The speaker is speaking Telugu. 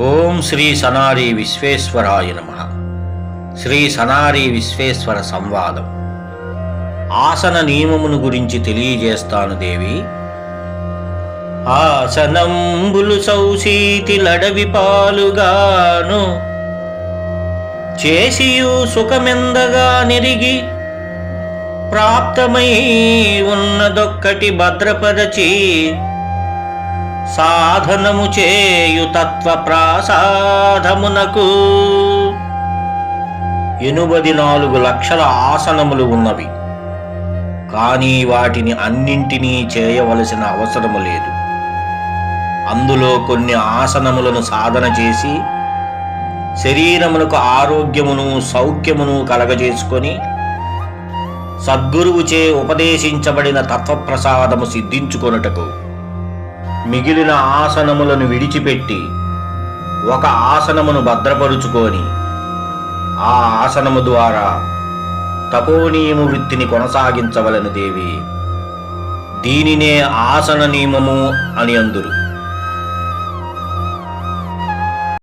ఓం శ్రీ సనారి విశ్వేశ్వరాయ నమ. శ్రీ సనారి విశ్వేశ్వర సంవాదం. ఆసన నియమమును గురించి తెలియజేస్తాను దేవి. ఆసనంబులు సౌసీతి లడవి పాలుగాను చేసియు సుఖమెందగా నిరిగి ప్రాప్తమై ఉన్నదొక్కటి భద్రపరచి సాధనము చేయు తత్వ ప్రాసాధమునకు. ఎనుబది నాలుగు లక్షల ఆసనములు ఉన్నవి. కానీ వాటిని అన్నింటినీ చేయవలసిన అవసరము లేదు. అందులో కొన్ని ఆసనములను సాధన చేసి శరీరములకు ఆరోగ్యమును సౌఖ్యమును కలగజేసుకొని సద్గురువుచే ఉపదేశించబడిన తత్వప్రసాదము సిద్ధించుకొనుటకు. మిగిలిన ఆసనములను విడిచిపెట్టి ఒక ఆసనమును భద్రపరుచుకొని ఆ ఆసనము ద్వారా తపోనియము వృత్తిని కొనసాగించవలను దేవి. దీనినే ఆసన నియమము అని అందురు.